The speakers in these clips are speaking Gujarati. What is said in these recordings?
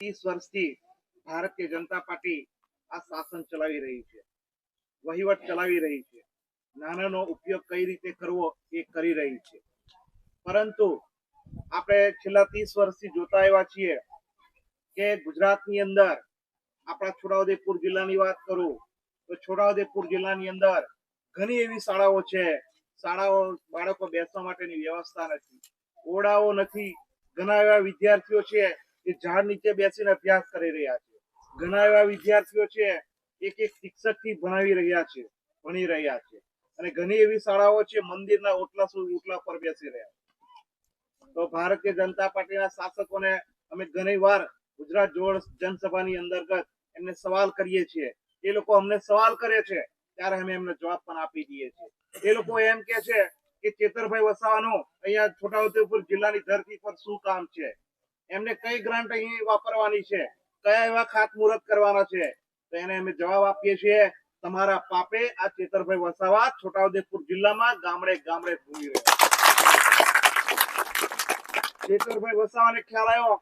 ત્રીસ વર્ષથી ભારતીય જનતા પાર્ટી આ શાસન ચલાવી રહી છે. વહીવટ ચલાવી રહી છે. નાણાંનો ઉપયોગ કઈ રીતે કરવો એ કરી રહી છે. પરંતુ આપણે છેલ્લા ત્રીસ વર્ષથી જોતા આવ્યા છીએ કે ગુજરાતની અંદર આપણા છોટાઉદેપુર જિલ્લાની વાત કરું, તો છોટાઉદેપુર જિલ્લાની અંદર ઘણી એવી શાળાઓ છે. શાળાઓ બાળકો બેસવા માટેની વ્યવસ્થા નથી. ઓરડાઓ નથી. ઘણા એવા વિદ્યાર્થીઓ છે કે ઝાડ નીચે બેસીને અભ્યાસ કરી રહ્યા છે. ઘણા એવા વિદ્યાર્થીઓ છે, એક એક શિક્ષકથી ભણાવી રહ્યા છે, ભણી રહ્યા છે. અને ઘણી એવી શાળાઓ છે, મંદિરના ઓટલા ઓટલા પર બેસી રહ્યા તો ભારતીય જનતા પાર્ટીના શાસકોને અમે ઘણી વાર ગુજરાત જોડ જનસભાની અંતર્ગત એમને સવાલ કરીએ છીએ. એ લોકો અમને સવાલ કરે છે, ત્યારે અમે એમને જવાબ પણ આપી દઈએ છીએ. એ લોકો એમ કે છે કે ચેતરભાઈ વસાવાનું અહીંયા છોટાઉદેપુર જિલ્લાની ધરતી પર શું કામ છે? એમને કઈ ગ્રાન્ટ અહીં વાપરવાની છે? કયા એવા ખાતમુહૂર્ત કરવાના છે? તો એને અમે જવાબ આપીએ છીએ, તમારા પાપે આ ચેતરભાઈ વસાવા છોટાઉદેપુર જિલ્લામાં ગામડે ગામડે ઘૂમી રહ્યા ચેતરભાઈ વસાવાને ખ્યાલ આવ્યો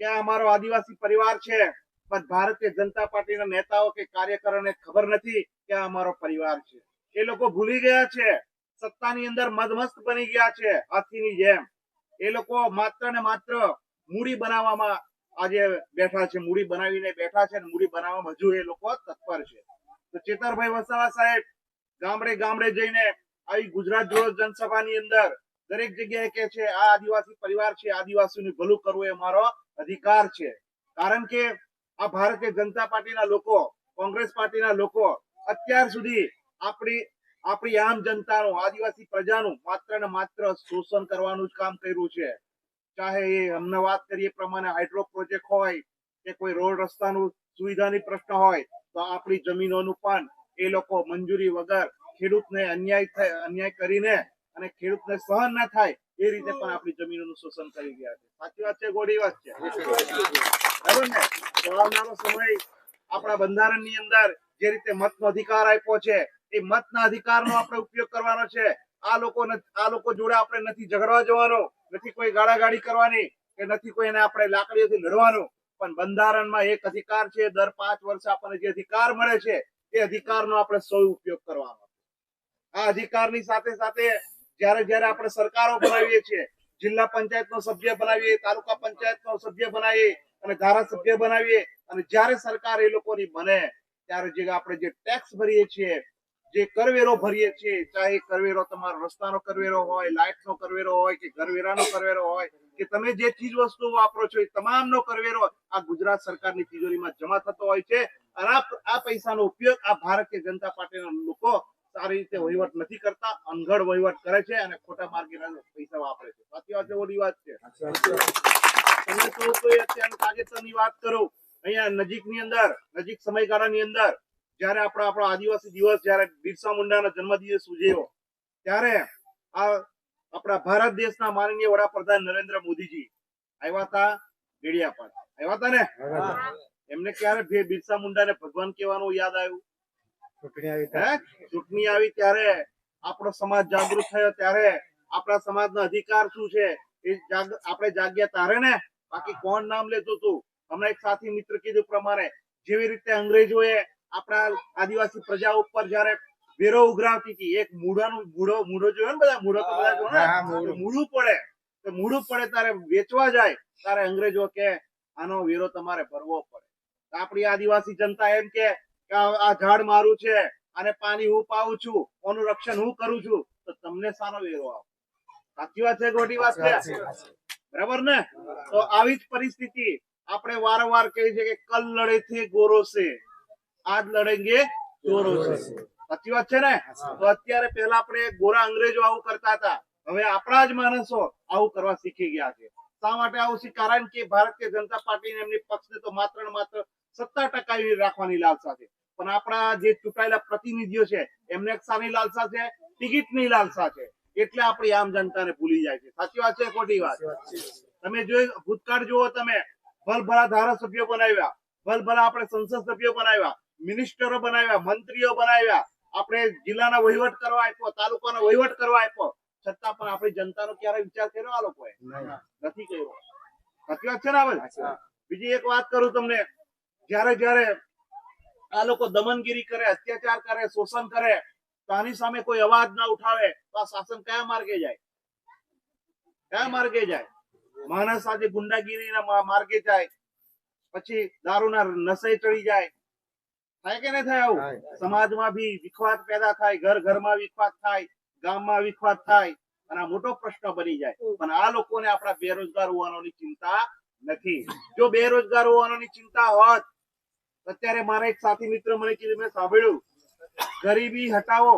કે અમારો આદિવાસી પરિવાર છે, પણ ભારતીય જનતા પાર્ટીના નેતાઓ કે કાર્યકરોને ખબર નથી કે અમારો પરિવાર છે. એ લોકો ભૂલી ગયા છે, સત્તાની અંદર મદમસ્ત બની ગયા છે, હાથીની જેમ. એ લોકો માત્ર ને માત્ર મૂડી બનાવવામાં આજે બેઠા છે, મૂડી બનાવીને બેઠા છે મૂડી બનાવવામાં હજુ એ લોકો તત્પર છે. તો ચેતરભાઈ વસાવા સાહેબ, ગામડે ગામડે જઈને આવી ગુજરાત જોડો જનસભાની અંદર દરેક જગ્યાએ કે છે, આ આદિવાસી પરિવાર છે આદિવાસીનું ભલું કરવું એ મારો અધિકાર છે. કારણ કે આ ભારતીય જનતા પાર્ટીના લોકો, કોંગ્રેસ પાર્ટીના લોકો અત્યાર સુધી આપણી આપણી આમ જનતાનું, આદિવાસી પ્રજાનું માત્ર ને માત્ર શોષણ કરવાનું જ કામ કર્યું છે. ચાહે એ અમને વાત કરીએ પ્રમાણે હાઇડ્રો પ્રોજેક્ટ હોય કે કોઈ રોડ રસ્તાનું સુવિધાની પ્રશ્ન હોય, તો આપણી જમીનોનું પણ એ લોકો મંજૂરી વગર ખેડૂતને અન્યાય અન્યાય કરીને અને ખેડૂતને સહન ના થાય, એ રીતે પણ આપણી જમીનોનું શોષણ કરી ગયા છે. સાચી વાત છે ગોળી વાત છે? બરાબર ને? તો આવનારો સમય આપણા બંધારણની અંદર જે રીતે મતનો અધિકાર આપ્યો છે, એ મતના અધિકારનો આપણે ઉપયોગ કરવાનો છે. આ લોકો આ લોકો જોડે આપણે નથી ઝઘડવા જવાનો, નથી કોઈ ગાળાગાળી કરવાની કે નથી કોઈ એને આપણે લાકડીઓથી લડવાનું. પણ બંધારણમાં એક અધિકાર છે, દર પાંચ વર્ષે આપણને જે અધિકાર મળે છે, એ અધિકારનો આપણે સૌ ઉપયોગ કરવાનો. આ અધિકારની સાથે સાથે જ્યારે જ્યારે આપણે સરકારો બનાવીએ છીએ, જિલ્લા પંચાયતનો સભ્ય બનાવીએ, તાલુકા પંચાયતનો સભ્ય બનાવીએ અને ધારાસભ્ય બનાવીએ અને જ્યારે સરકાર એ લોકોની બને, ત્યારે જે આપણે જે ટેક્સ ભરીએ છીએ જે કરવેરો ભરીએ છીએ, ચાહે કરવેરો તમારો રસ્તાનો કરવેરો હોય, લાઇટનો કરવેરો હોય, કે ઘરવેરાનો કરવેરો હોય, કે તમે જે ચીજ વસ્તુ વાપરો છો એ તમામનો કરવેરો આ ગુજરાત સરકારની તિજોરીમાં જમા થતો હોય છે. અને આ પૈસાનો ઉપયોગ આ ભારતીય જનતા પાર્ટીના લોકો સારી રીતે વહીવટ નથી કરતા અનગઢ વહીવટ કરે છે અને ખોટા માર્ગે પૈસા વાપરે છે. સાચી વાત ઓલી વાત છે? તમે તો અત્યારની તાજેતરની વાત કરું. અહીંયા નજીકની અંદર, નજીક સમયગાળાની અંદર જ્યારે આપણો આપણો આદિવાસી દિવસ જ્યારે બિરસા મુંડાનો જન્મદિવસ ઉજવ્યો ત્યારે આ આપણા ભારત દેશના માનનીય વડાપ્રધાન નરેન્દ્ર મોદીજી આવ્યા હતા ગેડિયાપાડ આવ્યા હતા ને? એમને ક્યારે બિરસા મુંડાને ભગવાન કહેવાનું યાદ આવ્યું? ચૂંટણી આવી ત્યારે. આપણો સમાજ જાગૃત થયો ત્યારે આપણા સમાજનો અધિકાર શું છે એ આપણે જાગ્યા તારે ને? બાકી કોણ નામ લેતું તું હમણાં એક સાથી મિત્ર કીધું પ્રમાણે જેવી રીતે અંગ્રેજોએ આપણા આદિવાસી પ્રજા ઉપર જયારે વેરો ઉઘરાવતી હતી એક મૂળાનું મૂળો મૂળો જોયો ને બધા? મૂળો તો બધા જોયો ને? મૂળો. પડે. તો મૂળું પડે તારે વેચવા જાય તારે અંગ્રેજો કે આનો વેરો તમારે ભરવો પડે. આપણી આદિવાસી જનતા એમ કે આ ઝાડ મારું છે અને પાણી હું પાઉં છું ઓનું રક્ષણ હું કરું છું તો તમને સારો વેરો આવે સાચી વાત છે ખોટી વાત છે? બરાબર ને? તો આવી જ પરિસ્થિતિ આપણે વારંવાર કહીએ છીએ કે કલ લડે છે ગોરો છે આજ લડેંગે ચોરો છે. સાચી વાત છે ને? તો અત્યારે પહેલા આપણે ગોરા અંગ્રેજો આવું કરતા હતા. હવે આપણા જ માણસો આવું કરવા શીખી ગયા છે. શા માટે આવું છે કારણ કે ભારતીય જનતા પાર્ટી એમની પક્ષને તો માત્ર ને માત્ર સત્તા ટકાવી રાખવાની લાલસા છે. પણ આપણા જે ચૂંટાયેલા પ્રતિનિધિઓ છે એમને શાની સાની લાલસા છે ટિકિટની લાલસા છે. એટલે આપણી આમ જનતાને ભૂલી જાય છે. સાચી વાત છે ખોટી વાત? તમે જોઈ ભૂતકાળ જુઓ તમે. ભલભલા ધારાસભ્યો બનાવ્યા. ભલભલા આપણે સંસદ સભ્યો બનાવ્યા. મિનિસ્ટરો બનાવ્યા મંત્રીઓ બનાવ્યા આપણે જિલ્લાના વહીવટ કરવા આપ્યો તાલુકાનો વહીવટ કરવા આપ્યો. છતાં પણ આપણી જનતાનો ક્યારે વિચાર કર્યો આ લોકોએ? નથી કર્યો. સાચી વાત છે ને બીજી? એક વાત કરું તમને. જ્યારે જ્યારે આ લોકો દમનગીરી કરે અત્યાચાર કરે શોષણ કરે તો આની સામે કોઈ અવાજ ના ઉઠાવે તો આ શાસન કયા માર્ગે જાય? કયા માર્ગે જાય? માણસ આજે ગુંડાગીરીના માર્ગે જાય પછી દારૂના નશે ચડી જાય થાય કે નહીં થાય આવું? સમાજમાં બી વિખવાદ પેદા થાય ઘર ઘરમાં વિખવાદ થાય ગામમાં વિખવાદ થાય અને આ મોટો પ્રશ્ન બની જાય. પણ આ લોકોને આપણા બેરોજગાર હોવાનોની ચિંતા નથી. જો બેરોજગાર હોવાનોની ચિંતા હોત અત્યારે મારા એક સાથી મિત્ર મને કીધું મેં સાંભળ્યું ગરીબી હટાવો.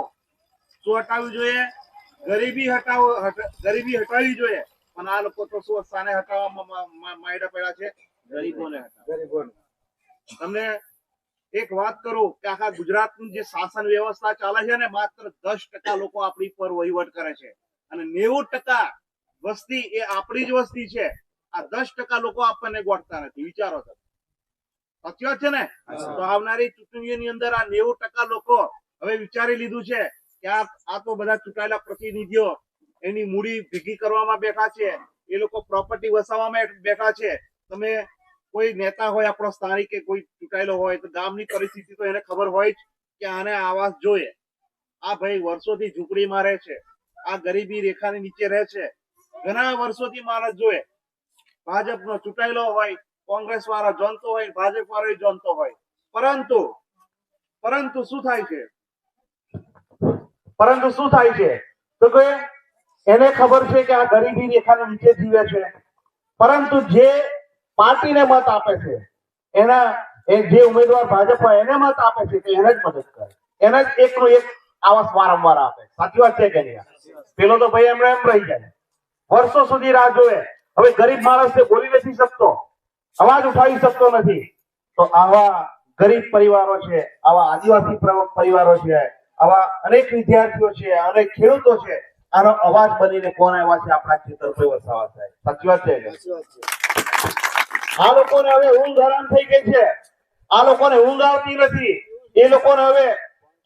શું હટાવવું જોઈએ? ગરીબી હટાવો ગરીબી હટાવવી જોઈએ. પણ આ લોકો તો શું સ્થાને હટાવવામાં મા- મા- માંડ્યા પડ્યા છે? ગરીબોને હટાવવા તમને એક વાત કરું કે આખા ગુજરાતની જે શાસન વ્યવસ્થા ચાલે છે ને માત્ર દસ ટકા લોકો આપણી પર વહીવટ કરે છે. અને નેવું ટકા વસ્તી એ આપણી જ વસ્તી છે. આ દસ ટકા લોકો આપણને ગોઠતા નથી. વિચારો તમે. સાચી વાત છે ને? તો આવનારી ચૂંટણીઓની અંદર આ નેવું ટકા લોકો હવે વિચારી લીધું છે કે આ આ તો બધા ચૂંટાયેલા પ્રતિનિધિઓ એની મૂડી ભેગી કરવામાં બેઠા છે. એ લોકો પ્રોપર્ટી વસાવવામાં બેઠા છે. તમે કોઈ નેતા હોય આપણો સ્થાનિક કે કોઈ ચૂંટાયેલો હોય, તો ગામની પરિસ્થિતિ તો એને ખબર હોય જ કે આને આવાસ જોઈએ. આ ભાઈ વર્ષોથી ઝૂંપડીમાં રહે છે, આ ગરીબી રેખાની નીચે રહે છે. ઘણા વર્ષોથી માણસ જોઈએ ભાજપનો ચૂંટાયેલો હોય કોંગ્રેસ વાળા જોનતો હોય ભાજપ વાળો જોનતો હોય. પરંતુ પરંતુ શું થાય છે? પરંતુ શું થાય છે? તો કે એને ખબર છે કે આ ગરીબી રેખાની નીચે જીવે છે. પરંતુ જે પાર્ટીને મત આપે છે. એના જે ઉમેદવાર ભાજપ હોય એને મત આપે છે કે એને જ મદદ કરે. એને જ એકનો એક આવાસ વારંવાર આપે. સાચી વાત છે કે નહીં? પેલો તો ભાઈ એમણે એમ રહી જાય. વર્ષો સુધી રાહ જોવે. હવે ગરીબ માણસ બોલી નથી શકતો. અવાજ ઉઠાવી શકતો નથી. તો આવા ગરીબ પરિવારો છે, આવા આદિવાસી પ્ર- પરિવારો છે, આવા અનેક વિદ્યાર્થીઓ છે, અનેક ખેડૂતો છે, આનો અવાજ બનીને કોણ આવ્યા છે? આપણા ખેતરભાઈ વસાવા થાય સાચી વાત છે? આ લોકોને હવે ઊંઘ હરામ થઈ ગઈ છે. આ લોકોને ઊંઘ આવતી નથી. એ લોકોને હવે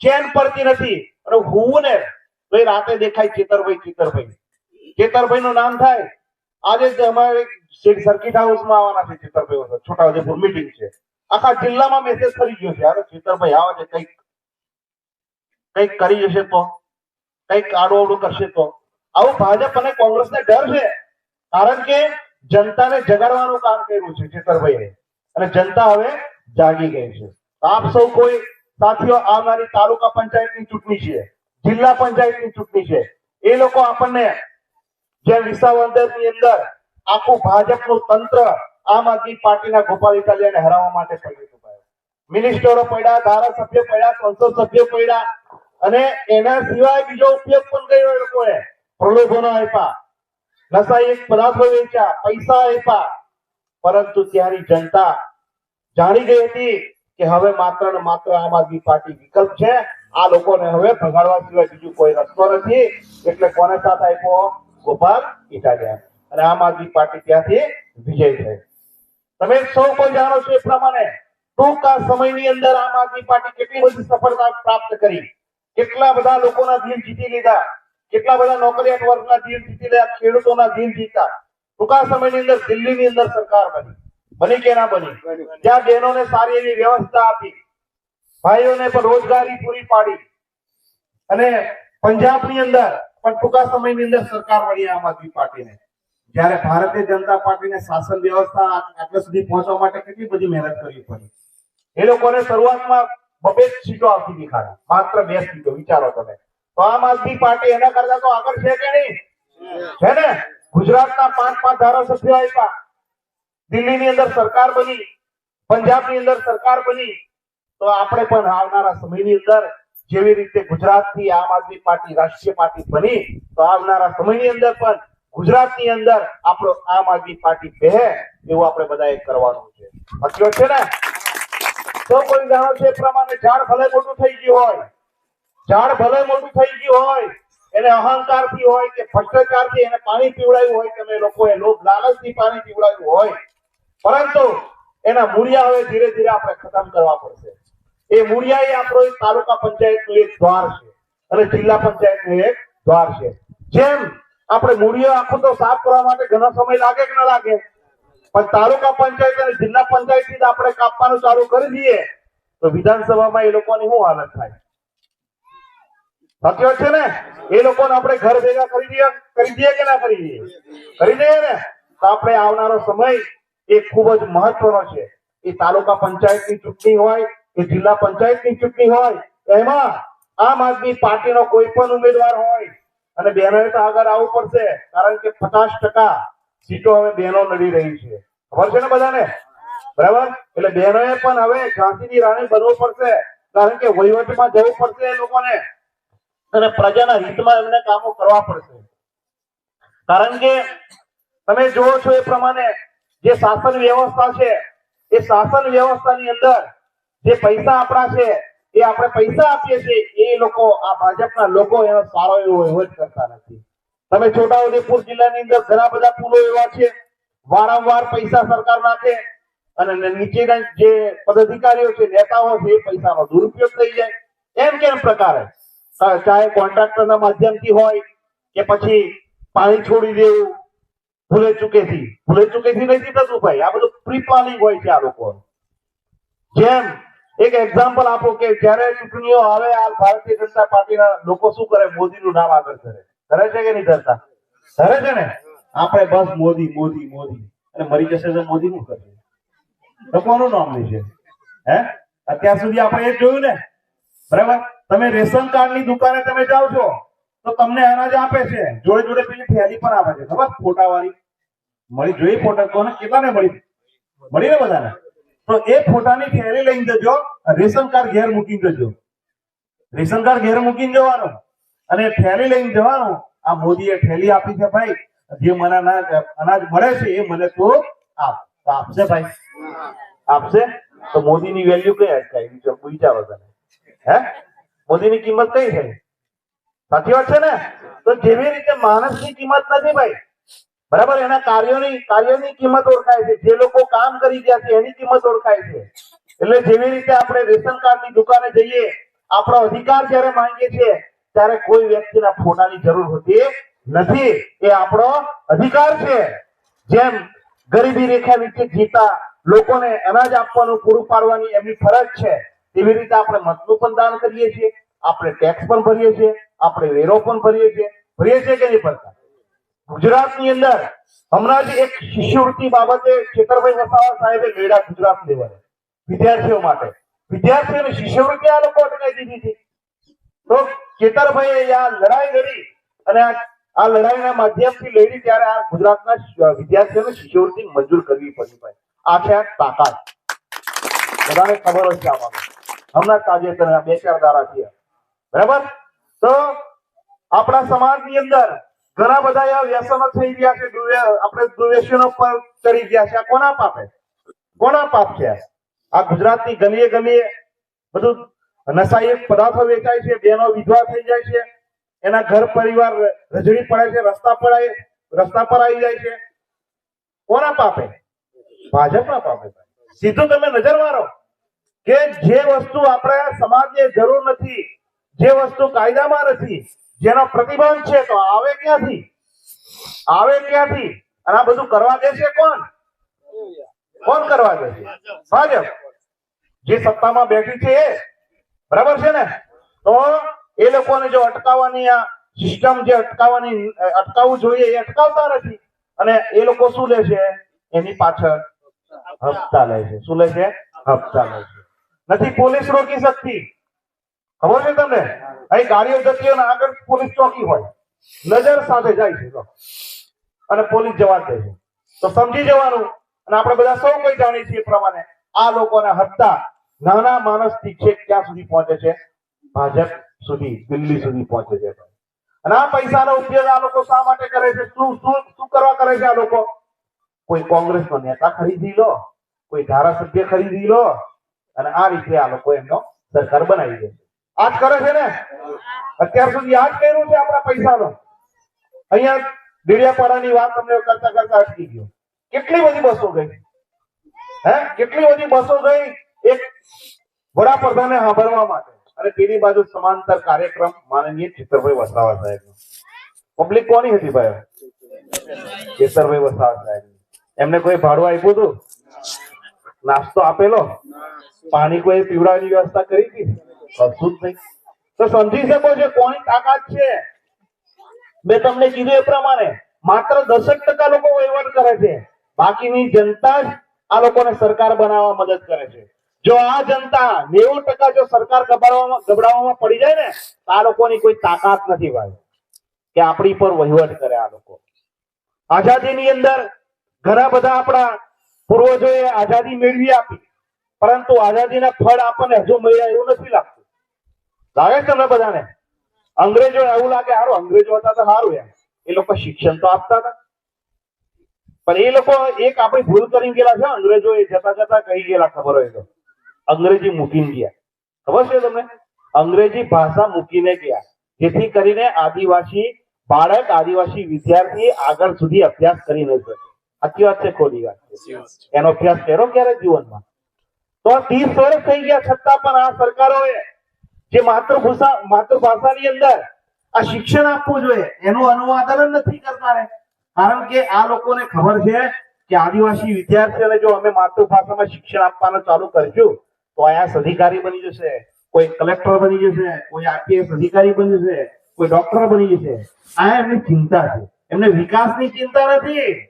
ચેન પડતી નથી. અને હું ને તો રાતે દેખાય ચેતરભાઈ ચેતરભાઈ. ચેતરભાઈ નું નામ થાય. આજે અમારે સર્કિટ હાઉસમાં આવવાના છે ચેતરભાઈ વખત છોટાઉદેપુર મીટિંગ છે. આખા જિલ્લામાં મેસેજ કરી ગયો છે. અરે ચેતરભાઈ, આવે છે, કંઈક કંઈક કરી જશે તો? કંઈક આડું આવડું કરશે તો? આવું ભાજપ અને કોંગ્રેસને ડર છે. કારણ કે જનતાને જગાડવાનું કામ કર્યું છે જેતરભાઈએ અને જનતા હવે જાગી ગઈ છે. આપ સૌ કોઈ સાથીઓ, આવનારી તાલુકા પંચાયતની ચૂંટણી છે, જિલ્લા પંચાયતની ચૂંટણી છે, એ લોકો આપણને જે વિસાવંદરની અંદર આખું ભાજપનું તંત્ર આમ આદમી પાર્ટીના ગોપાલ ઇટાલિયાને હરાવવા માટે પડી મિનિસ્ટરો પડ્યા, ધારાસભ્યો પડ્યા, સંસદ સભ્યો પડ્યા, અને એના સિવાય બીજો ઉપયોગ પણ કર્યો એ લોકોએ. પ્રલોભનો આપ્યા નશાઈ પદાર્થો વેચ્યા, પૈસા આપ્યા. પરંતુ ત્યાંની જનતા જાણી ગઈ હતી કે હવે માત્ર ને માત્ર આમ આદમી પાર્ટી વિકલ્પ છે. આ લોકોને હવે ભગાડવા સિવાય બીજું કોઈ રસ્તો નથી. એટલે કોને સાથ આપ્યો? ગોપાલ ઇટાલિયા. અને આમ આદમી પાર્ટી ત્યાંથી વિજય થઈ. તમે સૌ કોઈ જાણો છો એ પ્રમાણે ટૂંકા સમયની અંદર આમ આદમી પાર્ટી કેટલી બધી સફળતા પ્રાપ્ત કરી. કેટલા બધા લોકોના દિલ જીતી લીધા. કેટલા બધા નોકરિયાત વર્ગના દિલ જીતી લીધા ખેડૂતોના દિલ જીતા. ટૂંકા સમયની અંદર દિલ્હીની અંદર સરકાર બની. બની કે ના બની? જ્યાં બહેનોને સારી એવી વ્યવસ્થા આપી. ભાઈઓને પણ રોજગારી પૂરી પાડી. અને પંજાબની અંદર પણ ટૂંકા સમયની અંદર સરકાર મળી આમ આદમી પાર્ટીને. જ્યારે ભારતીય જનતા પાર્ટીને શાસન વ્યવસ્થા આટલા સુધી પહોંચવા માટે કેટલી બધી મહેનત કરવી પડી? એ લોકોને શરૂઆતમાં બબે સીટો આવતી દેખાડી માત્ર બે સીટો, વિચારો તમે. તો આમ આદમી પાર્ટી એના કરતા તો આગળ છે કે નહીં? છે ને? ગુજરાતના પાંચ પાંચ ધારાસભ્યો આપ્યા દિલ્હીની અંદર સરકાર બની, પંજાબની અંદર સરકાર બની. તો આપણે પણ આવનારા સમયની અંદર જેવી રીતે ગુજરાતથી આમ આદમી પાર્ટી, રાષ્ટ્રીય પાર્ટી બની, તો આવનારા સમયની અંદર પણ ગુજરાતની અંદર આપણો આમ આદમી પાર્ટી બે એવું આપણે બધાએ કરવાનું છે. સાચી છે ને? તો કોઈ જાણો છે પ્રમાણે ઝાડ ભલે મોટું થઈ ગયું હોય. ઝાડ ભલે મોટું થઈ ગયું હોય, એને અહંકારથી હોય કે ભ્રષ્ટાચારથી એને પાણી પીવડાવ્યું હોય કે અમે લોકોએ લોભ, લાલચથી પાણી પીવડાવ્યું હોય. પરંતુ એના મૂળિયા હવે ધીરે ધીરે આપણે ખતમ કરવા પડશે. એ મૂળિયા એ આપણો એક તાલુકા પંચાયતનું એક દ્વાર છે અને જિલ્લા પંચાયતનું એક દ્વાર છે. જેમ આપણે મૂળિયો આખો તો સાફ કરવા માટે ઘણો સમય લાગે કે ન લાગે? પણ તાલુકા પંચાયત અને જિલ્લા પંચાયતથી જ આપણે કાપવાનું ચાલુ કરી દઈએ, તો વિધાનસભામાં એ લોકોની શું હાલત થાય? સાચી વાત છે ને? એ લોકોને આપણે ઘર ભેગા કરી દઈએ કરી દઈએ કે ના કરી દઈએ? કરી દઈએ ને? તો આપણે આવનારો સમય એ ખૂબ જ મહત્વનો છે. એ તાલુકા પંચાયતની ચૂંટણી હોય કે જિલ્લા પંચાયતની ચૂંટણી હોય, એમાં આમ આદમી પાર્ટીનો કોઈ પણ ઉમેદવાર હોય, અને બહેનોએ તો આગળ આવવું પડશે, કારણ કે પચાસ ટકા સીટો હવે બહેનો લડી રહી છે. ખબર છે ને બધાને? બરાબર? એટલે બહેનોએ પણ હવે ઝાંસીની રાણી બનવું પડશે, કારણ કે વહીવટમાં જવું પડશે એ લોકોને. અને પ્રજાના હિતમાં એમને કામો કરવા પડશે. કારણ કે તમે જુઓ છો એ પ્રમાણે જે શાસન વ્યવસ્થા છે, એ શાસન વ્યવસ્થાની અંદર જે પૈસા આપણા છે, એ આપણે પૈસા આપીએ છીએ, એ લોકો, આ ભાજપના લોકો એનો સારો એવો વહીવટ કરતા નથી. તમે છોટાઉદેપુર જિલ્લાની અંદર ઘણા બધા પુલો એવા છે, વારંવાર પૈસા સરકાર નાખે અને નીચેના જે પદાધિકારીઓ છે, નેતાઓ છે, એ પૈસાનો દુરુપયોગ થઈ જાય. એમ કેમ પ્રકારે? ચાહે કોન્ટ્રાક્ટરના માધ્યમથી હોય કે પછી પાણી છોડી દેવું, ભૂલે ચૂકેથી. ભૂલે ચૂકેથી નથી થતું ભાઈ. આ બધું પ્રી પ્લાનિંગ હોય છે આ લોકો જેમ એક એક્ઝામ્પલ આપો કે જ્યારે ચૂંટણીઓ આવે, આ ભારતીય જનતા પાર્ટીના લોકો શું કરે? મોદીનું નામ આગળ કરે કરે છે કે નહીં કરતા કરે છે ને? આપણે બસ મોદી મોદી મોદી. અને મરી જશે તો મોદી નું કરશે? તો કોનું નામ લેશે? હે? અત્યાર સુધી આપણે એ જોયું ને? બરાબર? તમે રેશન કાર્ડની દુકાને તમે જાઓ છો, તો તમને અનાજ આપે છે. જોડે જોડે પેલી થેલી પણ આપે છે. ખબર? ફોટા વાળી મળી જોઈ ફોટા? કોને? કેટલાને મળી? મળી ને બધાને? તો એ ફોટાની થેલી લઈને જજો, રેશન કાર્ડ ઘેર મૂકી જજો. રેશન કાર્ડ ઘેર મૂકીને જવાનું. અને થેલી લઈને જવાનું. આ મોદીએ થેલી આપી છે ભાઈ. જે મને અનાજ અનાજ મળે છે, એ મને તું આપ. તો આપશે ભાઈ. આપશે? તો મોદીની વેલ્યુ કઈ અટકાય વિચારો તમે. હે? મોદીની કિંમત કઈ છે? સાચી વાત છે ને? તો જેવી રીતે માણસની કિંમત નથી ભાઈ. બરાબર, એના કાર્યોની કાર્યોની કિંમત ઓળખાય છે. જે લોકો કામ કરી ગયા છે, એની કિંમત ઓળખાય છે. એટલે જેવી રીતે આપણે રેશન કાર્ડની દુકાને જઈએ, આપણો અધિકાર જ્યારે માંગીએ છીએ, ત્યારે કોઈ વ્યક્તિના ફોટાની જરૂર હોતી નથી. એ આપણો અધિકાર છે. જેમ ગરીબી રેખા નીચે જીતા લોકોને અનાજ આપવાનું, પૂરું પાડવાની એમની ફરજ છે. એવી રીતે આપણે મતનું પણ દાન કરીએ છીએ, આપણે ટેક્સ પણ ભરીએ છીએ, આપણે વેરો પણ ભરીએ છીએ. ભરીએ છીએ કે નહીં ભરતા? ગુજરાતની અંદર હમણાં જ એક શિષ્યવૃત્તિ બાબતે ખેતરભાઈ વસાવા સાહેબે મેળા ગુજરાત લેવલે. વિદ્યાર્થીઓ માટે. વિદ્યાર્થીઓની શિષ્યવૃત્તિ આ લોકો અટકાઈ દીધી હતી તો ચેતરભાઈએ આ લડાઈ લડી અને આ લડાઈના માધ્યમથી લડી ત્યારે આ ગુજરાતના વિદ્યાર્થીઓને શિષ્યવૃત્તિ મંજૂર કરવી પડી ભાઈ. આ છે તાકાત. બધાને ખબર હોય છે હમણાં તાજેતરના બે ચાર દાડા થયા. બરાબર? તો આપણા સમાજની અંદર ઘણા બધા એવા વ્યસનો થઈ ગયા છે આપણે દુર્વ્યસનો પર ચડી ગયા છે. આ કોના પાપે? કોના પાપ છે? આ? ગુજરાત ગુજરાતની ગમીએ ગમીએ બધું નશાઈ પદાર્થો વેચાય છે, બેનો વિધવા થઈ જાય છે, એના ઘર પરિવાર રજડી પડે છે, રસ્તા પર રસ્તા પર આવી જાય છે. કોના પાપે? ભાજપના પાપે. સીધું તમે નજર મારો. કે જે વસ્તુ આપણે સમાજને જરૂર નથી, જે વસ્તુ કાયદામાં નથી, જેનો પ્રતિબંધ છે, તો આવે ક્યાંથી? આવે ક્યાંથી? અને આ બધું કરવા દેશે કોણ? કોણ કરવા દેશે ભાજપ. જે સત્તામાં બેઠી છે એ. બરાબર છે ને? તો એ લોકોને જો અટકાવવાની આ સિસ્ટમ જે અટકાવવાની અટકાવવું જોઈએ એ અટકાવતા નથી. અને એ લોકો શું લે છે? એની પાછળ હપ્તા લે છે. શું લે છે? હપ્તા લે છે. નથી, પોલીસ રોકી શકતી. ખબર છે તમને? અહીં ગાડીઓ જતી હોય આગળ પોલીસ ચોકી હોય. નજર સાથે જાય છે અને પોલીસ જવા દે છે. તો સમજી જવાનું. અને આપણે બધા સૌ કોઈ જાણીએ છીએ પ્રમાણે આ લોકોને હત્તા નાના માણસથી છેક ક્યાં સુધી પહોંચે છે? ભાજપ સુધી, દિલ્હી સુધી પહોંચે છે. અને આ પૈસાનો ઉપયોગ આ લોકો શા માટે કરે છે? શું શું શું કરવા કરે છે આ લોકો? કોઈ કોંગ્રેસનો નેતા ખરીદી લો. કોઈ ધારાસભ્ય ખરીદી લો. અને આ રીતે આ લોકો એમનો સરકાર બનાવી દે છે. આ જ કરે છે ને? અત્યાર સુધી આજ કર્યું છે આપણા પૈસાનો. અહીંયા ડેડિયાપાડાની વાત તમને કરતા કરતા અટકી ગયો. કેટલી બધી બસો ગઈ? હે? કેટલી બધી બસો ગઈ? એક વડાપ્રધાને સાંભળવા માટે. અને તેની બાજુ સમાંતર કાર્યક્રમ માનનીય ચિત્રભાઈ વસાવા સાહેબ પબ્લિક કોની હતી ભાઈ? ચેતરભાઈ વસાવા સાહેબ એમને કોઈ ભાડું આપ્યું હતું? નાસ્તો આપેલો? પાણી કોઈ પીવડાવવાની વ્યવસ્થા કરી હતી? કશું જ નહીં. તો સમજી શકો છો કોની તાકાત છે? મેં તમને કીધું એ પ્રમાણે માત્ર દસક ટકા લોકો વહીવટ કરે છે. બાકીની જનતા જ આ લોકોને સરકાર બનાવવા મદદ કરે છે. જો આ જનતા નેવું ટકા જો સરકાર ગબડાવવામાં ગબડાવવામાં પડી જાય ને આ લોકોની કોઈ તાકાત નથી ભાઈ. કે આપણી પર વહીવટ કરે આ લોકો. આઝાદીની અંદર ઘણા બધા આપણા પૂર્વજોએ આઝાદી મેળવી આપી, પરંતુ આઝાદીના ફળ આપણને હજુ મળ્યા એવું નથી લાગતું. લાગે તમને બધાને? અંગ્રેજો એવું લાગે સારું અંગ્રેજો હતા તો સારું એમ. એ લોકો શિક્ષણ તો આપતા હતા. પણ એ લોકો એક આપણી ભૂલ કરી ગયેલા છે, અંગ્રેજો એ જતા જતા કહી ગયેલા ખબર હોય તો. અંગ્રેજી મૂકીને ગયા. ખબર છે તમને? અંગ્રેજી ભાષા મૂકીને ગયા. જેથી કરીને આદિવાસી બાળક, આદિવાસી વિદ્યાર્થી આગળ સુધી અભ્યાસ કરી ન શકે. સાચી વાત છે. ખોટી વાત છે. એનો અભ્યાસ કર્યો ક્યારે જીવનમાં? તો ત્રીસ વર્ષ થઈ ગયા છતાં પણ આ સરકારોએ જે માતૃભાષા માતૃભાષાની અંદર આ શિક્ષણ આપવું જોઈએ એનું અનુવાદન નથી કરતા કારણ કે આ લોકોને ખબર છે કે આદિવાસી વિદ્યાર્થીઓને જો અમે માતૃભાષામાં શિક્ષણ આપવાનું ચાલુ કરશું તો આઈએસ અધિકારી બની જશે કોઈ કલેક્ટર બની જશે કોઈ આઈપીએસ અધિકારી બની જશે કોઈ ડોક્ટર બની જશે. આ એમની ચિંતા છે. એમને વિકાસની ચિંતા નથી.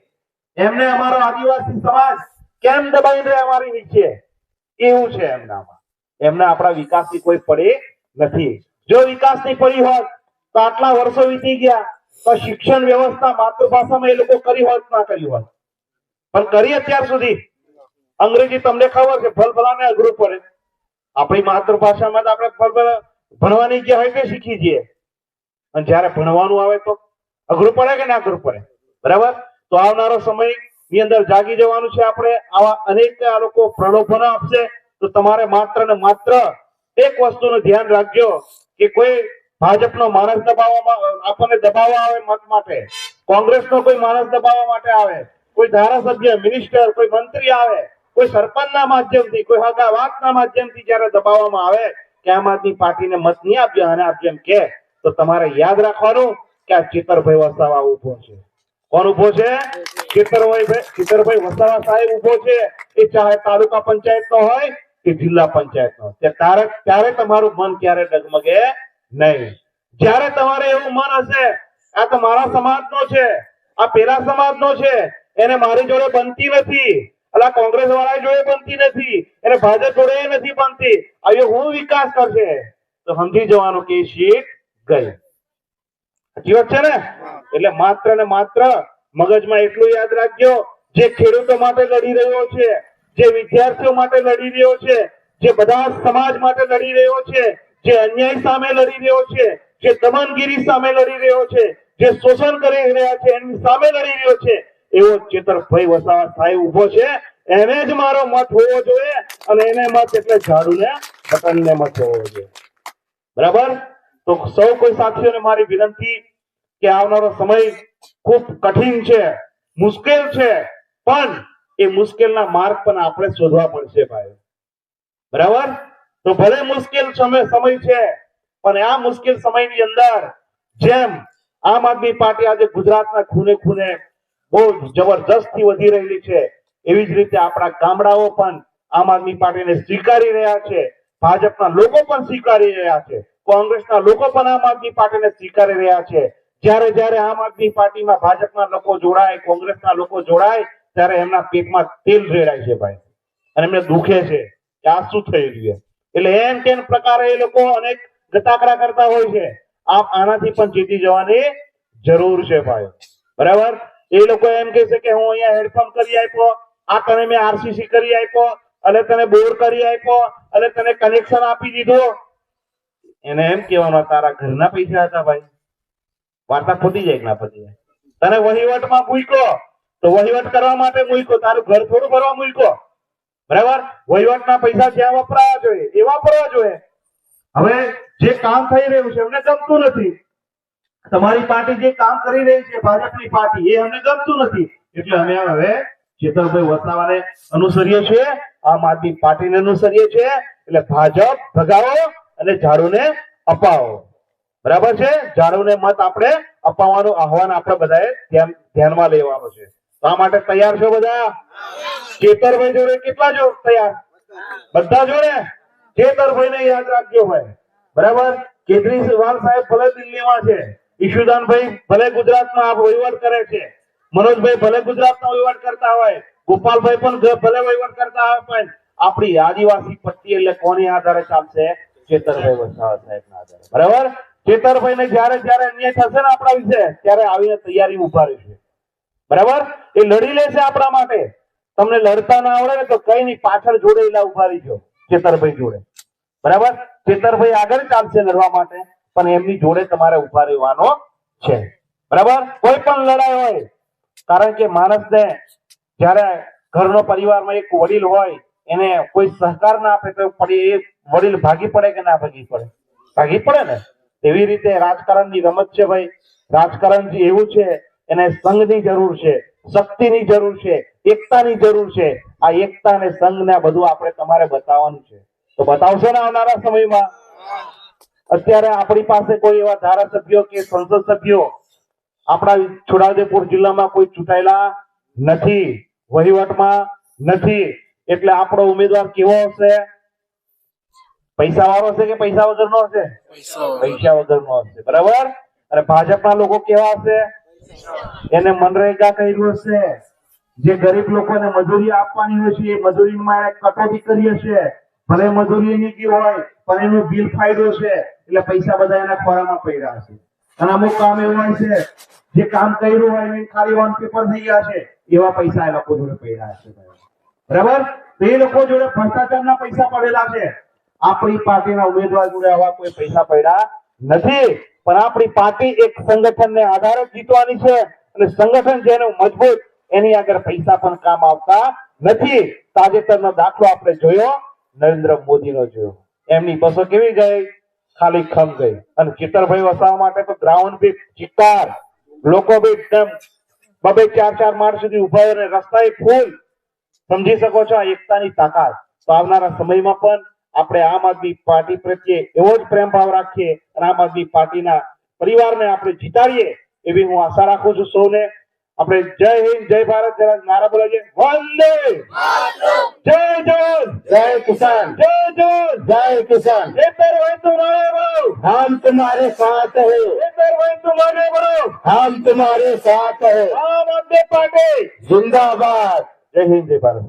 એમને અમારો આદિવાસી સમાજ કેમ દબાઈ રહે અમારી નીચે? એવું છે એમનામાં. એમને આપણા વિકાસની કોઈ પડી નથી. જો વિકાસની પડી હોત, તો આટલા વર્ષો વીતી ગયા, તો શિક્ષણ વ્યવસ્થા માતૃભાષામાં એ લોકો કરી હોત ના કરી હોત? પણ કરી અત્યાર સુધી. અંગ્રેજી તમને ખબર છે ભલભલાને અઘરું પડે. આપણી માતૃભાષામાં તો આપણે ભલભલા ભણવાની જે હોય તે શીખી જઈએ. અને જ્યારે ભણવાનું આવે તો અઘરું પડે કે ના અઘરું પડે? બરાબર? તો આવનારો સમયની અંદર જાગી જવાનું છે આપણે. આવા અનેક આ લોકો પ્રલોભનો આપશે. તો તમારે માત્ર ને માત્ર એક વસ્તુનું ધ્યાન રાખજો કે કોઈ ભાજપનો માણસ દબાવવામાં, આપણને દબાવવા આવે મત માટે. કોંગ્રેસનો કોઈ માણસ દબાવવા માટે આવે. કોઈ ધારાસભ્ય, મિનિસ્ટર, કોઈ મંત્રી આવે. કોઈ સરપંચના માધ્યમથી, કોઈ હગા વાતના માધ્યમથી જ્યારે દબાવવામાં આવે કે આમ આદમી પાર્ટીને મત નહીં આપજો અને આપજો એમ કે તો તમારે યાદ રાખવાનું કે આ ચિતરભાઈ વસાવા ઊભો છે. કોણ ઊભો છે? ખેતરભાઈ વસાવા સાહેબ ઊભો છે. એ ચાહે તાલુકા પંચાયત નો હોય કે જિલ્લા પંચાયત નો ત્યારે તમારું મન ક્યારે ડગમગે નહીં. જ્યારે તમારે એવું મન હશે, આ તો મારા સમાજ નો છે, આ પેલા સમાજ નો છે, એને મારી જોડે બનતી નથી. એટલે કોંગ્રેસ વાળા જોડે બનતી નથી. એને ભાજપ જોડે નથી બનતી. હવે હું વિકાસ કરશે? તો સમજી જવાનું કે સીટ ગઈ. સાચી છે ને? એટલે માત્ર ને માત્ર મગજમાં એટલું યાદ રાખજો જે ખેડૂતો માટે લડી રહ્યો છે જે વિદ્યાર્થીઓ માટે લડી રહ્યો છે જે બધા સમાજ માટે લડી રહ્યો છે જે અન્યાય સામે લડી રહ્યો છે જે દમનગીરી સામે લડી રહ્યો છે જે શોષણ કરી રહ્યા છે એની સામે લડી રહ્યો છે એવો ચેતરભાઈ વસાવા સાહેબ ઊભો છે. એને જ મારો મત હોવો જોઈએ અને એને મત એટલે ઝાડુને બટનને મત હોવો જોઈએ. બરાબર? તો સૌ કોઈ સાથીઓને મારી વિનંતી કે આવનારો સમય ખૂબ કઠિન છે, મુશ્કેલ છે, પણ એ મુશ્કેલના માર્ગ પણ આપણે શોધવા પડશે ભાઈ બરાબર? તો ભલે મુશ્કેલ સમય છે, પણ આ મુશ્કેલ સમયની અંદર જેમ આમ આદમી પાર્ટી આજે ગુજરાતના ખૂને ખૂને બહુ જબરજસ્તથી વધી રહેલી છે, એવી જ રીતે આપણા ગામડાઓ પણ આમ આદમી પાર્ટીને સ્વીકારી રહ્યા છે, ભાજપના લોકો પણ સ્વીકારી રહ્યા છે, કોંગ્રેસના લોકો પણ આમ આદમી પાર્ટીને સ્વીકારી રહ્યા છે જ્યારે જ્યારે આમ આદમી પાર્ટીમાં ભાજપના લોકો જોડાય, કોંગ્રેસના લોકો જોડાય, ત્યારે એમના પેટમાં તેલ રેડાય છે ભાઈ. અને એમને દુખે છે કે આ શું થઈ રહ્યું એટલે એમ કેમ પ્રકારે એ લોકો અનેક ગતાકડા કરતા હોય છે. આપ આનાથી પણ જીતી જવાની જરૂર છે ભાઈ. બરાબર? એ લોકો એમ કહે છે કે હું અહીંયા હેડપંપ કરી આપ્યો, આ તને મેં આરસીસી કરી આપ્યો અને તને બોર કરી આપ્યો અને તને કનેક્શન આપી દીધો. એને એમ કહેવાનો તારા ઘરના પૈસા હતા ભાઈ. વાર્તા ખોટી જાય ના જાય તને વહીવટમાં મૂક્યો, તો વહીવટ કરવા માટે મૂક્યો. તારું ઘર થોડું ભરવા મૂક્યો. બરાબર? વહીવટના પૈસા જ્યાં વપરાવા જોઈએ, એ વાપરવા જોઈએ. હવે જે કામ થઈ રહ્યું છે, એમને ગમતું નથી. તમારી પાર્ટી જે કામ કરી રહી છે, ભાજપની પાર્ટી, એ અમને ગમતું નથી. એટલે અમે હવે ચેતનભાઈ વસાવાને અનુસરીએ છીએ, આમ આદમી પાર્ટીને અનુસરીએ છીએ. એટલે ભાજપ ભગાવો અને ઝાડુને અપાવો. બરાબર છે? ઝાડુને મત આપણે અપાવવાનું આહવાન આપણે બધાએ ધ્યાનમાં લેવાનું છે. આ માટે તૈયાર છો બધા? ચેતરભાઈ જોડે કેટલા જો તૈયાર? બધા જોડે? ચેતરભાઈ ને યાદ રાખજો ભાઈ. બરાબર? કેજરીવાલ સાહેબ ભલે દિલ્હીમાં છે. ઈશુદાનભાઈ ભલે ગુજરાતમાં વહીવટ કરે છે. મનોજભાઈ ભલે ગુજરાતમાં વહીવટ કરતા હોય. ગોપાલભાઈ પણ ભલે વહીવટ કરતા હોય પણ આપણી આદિવાસી પટ્ટી એટલે કોની આધારે ચાલશે? ચેતરભાઈ વસાવા સાહેબના આધારે. બરાબર? ચેતરભાઈ ને જયારે જયારે અન્યાય થશે ને આપણા વિશે, ત્યારે આવીને તૈયારી ઊભા રહેશે. બરાબર? એ લડી લેશે આપણા માટે. તમને લડતા ના આવડે ને તો કઈ નહીં, પાછળ જોડેલા ઊભા રહીજો ચેતરભાઈ જોડે. બરાબર? ચેતરભાઈ આગળ ચાલશે લડવા માટે, પણ એમની જોડે તમારે ઊભા રહેવાનો છે. બરાબર? કોઈ પણ લડાઈ હોય, કારણ કે માણસને જ્યારે ઘરનો પરિવારમાં એક વડીલ હોય, એને કોઈ સહકાર ના આપે તો એ વડીલ ભાગી પડે કે ના ભાગી પડે? ભાગી પડે ને? એવી રીતે રાજકારણની રમત છે ભાઈ. રાજકારણ એવું છે, એને સંઘની જરૂર છે, શક્તિની જરૂર છે, એકતાની જરૂર છે. આ એકતા અને સંઘ ને બધું આપણે તમારે બતાવવાનું છે. તો બતાવશો ને આવનારા સમયમાં? અત્યારે આપણી પાસે કોઈ એવા ધારાસભ્યો કે સંસદ સભ્યો આપણા છોટાઉદેપુર જિલ્લામાં કોઈ ચૂંટાયેલા નથી, વહીવટમાં નથી. એટલે આપણો ઉમેદવાર કેવો હશે? પૈસા વાળો હશે કે પૈસા વગરનો હશે? પૈસા વગરનો હશે. બરાબર? અને ભાજપના લોકો કેવા હશે? એને મનરેગા કર્યું હશે. જે ગરીબ લોકોને મજૂરી આપવાની હોય છે એ મજૂરીમાં કટોતી કરી હશે. ભલે મજૂરી એની હોય પણ એનું બિલ ફાયદો છે. એટલે પૈસા બધા એના ખોરામાં પડ્યા હશે. અને અમુક કામ એવું હોય છે જે કામ કર્યું હોય એને ખાલી ઓન પેપર થઈ ગયા છે એવા પૈસા એ લોકો જોડે પડ્યા હશે. બરાબર? તો એ લોકો જોડે ભ્રષ્ટાચારના પૈસા પડેલા છે. આપણી પાર્ટીના ઉમેદવાર જોડે આવા કોઈ પૈસા પડ્યા નથી. પણ આપણી પાર્ટી એક સંગઠનને આધારે જ જીતવાની છે અને સંગઠન જેનું મજબૂત એની આગળ પૈસા પણ કામ આવતા નથી. તાજેતરનો દાખલો આપણે જોયો, નરેન્દ્ર મોદીનો જોયો. એમની બસો કેવી ગઈ? ખાલી ખમ ગઈ. અને ચિત્તરભાઈ વસાવા માટે તો ગ્રાઉન્ડ બી ચિત્તાર. લોકો બી બબે ચાર ચાર માળ સુધી ઊભા અને રસ્તા એ ફૂલ. સમજી શકો છો એકતાની તાકાત. તો આવનારા સમયમાં પણ આપણે આમ આદમી પાર્ટી પ્રત્યે એવો જ પ્રેમ ભાવ રાખીએ અને આમ આદમી પાર્ટીના પરિવારને આપણે જીતાડીએ એવી હું આશા રાખું છું સૌને આપણે જય હિન્દ જય ભારત જય નારા બોલાવીએ વંદે જય જવાન જય કિસાન જય જવાન જય કિસાન એ પેર હોય તુમારે બરો हम तुम्हारे साथ है એ પેર હોય તુમારે બરો हम तुम्हारे साथ है આમ આદમી પાર્ટી जिंदाबाद जय हिंद जय भारत